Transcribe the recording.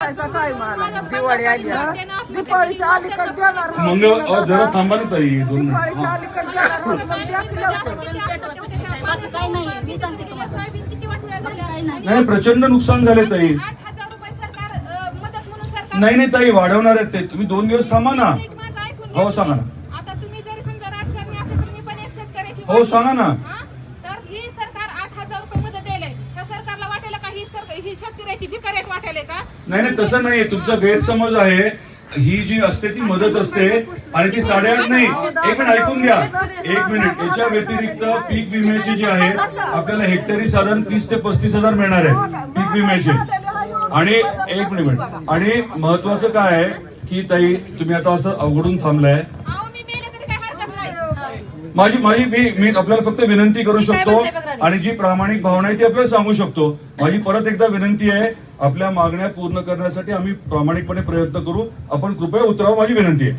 दिवाळी आली हा? अलीकडे देणार नाही. मंगळ अहो, जरा थांबा ना ताई दोन मिनिट दिपाळीच्या अलीकडे देणार नाही. मग द्या की लवकर. बाकी काही नाही मी सांगते तुम्हाला काही नाही नाही प्रचंड नुकसान झाले ताई आठ हजार रुपये सरकार अ, मदत म्हणून सरकार नाही नाही ताई वाढवणार आहेत ते तुम्ही दोन दिवस थांबा ना नीट माझं ऐकून हो. सांगा ना. आता तुम्ही जरी समजा राजकारणी असेल तर मी पण एक शेतकऱ्याची हो, सांगा ना. हा? ही भिकाऱ्यात वाटेल का? नाही नाही तसं नाही तुमचा गैरसमज आहे. ही जी असते ती मदत असते. आणि ती साडेआठ नाही. एक मिनिट ऐकून घ्या. एक मिनिट. याच्या व्यतिरिक्त पीक विम्याचे जे आहे आपल्याला हेक्टरी साधारण तीस ते पस्तीस हजार मिळणार आहे पीक विम्याचे. आणि एक मिनिट. आणि महत्वाचं काय आहे की ताई तुम्ही आता असं अवघडून थांबलाय. माझी माझी मी मी आपल्याला फक्त विनंती करू शकतो आणि जी प्रामाणिक भावना आहे ती आपल्याला सांगू शकतो. माझी परत एकदा विनंती आहे आपल्या मागण्या पूर्ण करण्यासाठी आम्ही प्रामाणिकपणे प्रयत्न करू. आपण कृपया उतरावं माझी विनंती आहे.